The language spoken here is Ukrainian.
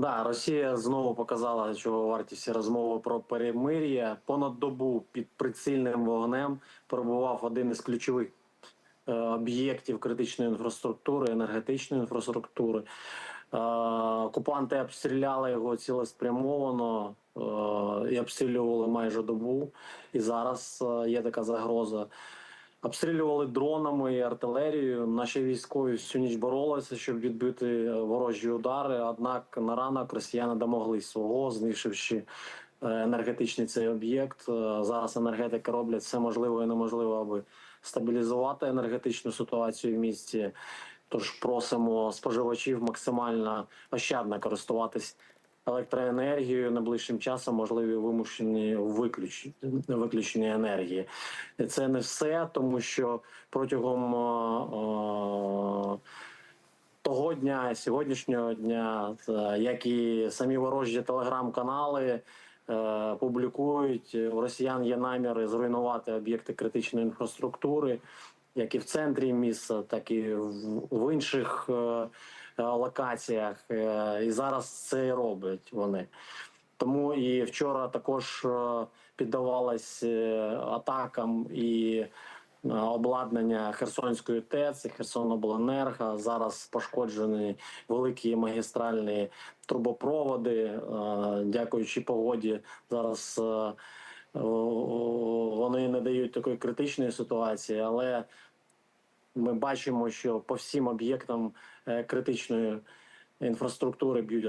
Да, Росія знову показала, чого варті всі розмови про перемир'я. Понад добу під прицільним вогнем перебував один із ключових е, об'єктів критичної інфраструктури, енергетичної інфраструктури. Е, окупанти обстріляли його цілеспрямовано е, і обстрілювали майже добу. І зараз є така загроза. Обстрілювали дронами і артилерією. Наші військові всю ніч боролися, щоб відбити е, ворожі удари. Однак на ранок росіяни домогли свого, знищивши е, енергетичний цей об'єкт. Е, Зараз енергетики роблять все можливе і неможливе, аби стабілізувати енергетичну ситуацію в місті. Тож просимо споживачів максимально ощадно користуватись електроенергією найближчим часом можливі вимушені виключення, виключення енергії. Це не все, тому що протягом е, того дня, сьогоднішнього дня, як і самі ворожі телеграм-канали. е, Публікують у росіян є наміри зруйнувати об'єкти критичної інфраструктури, як і в центрі міста, так і в, інших е, локаціях. Е, І зараз це і роблять вони. Тому і вчора також е, піддавалось е, атакам і обладнання Херсонської ТЕЦ, і Херсонобленерго. Зараз пошкоджені великі магістральні трубопроводи. Дякуючи погоді, зараз вони не дають такої критичної ситуації, але ми бачимо, що по всім об'єктам е, критичної інфраструктури б'ють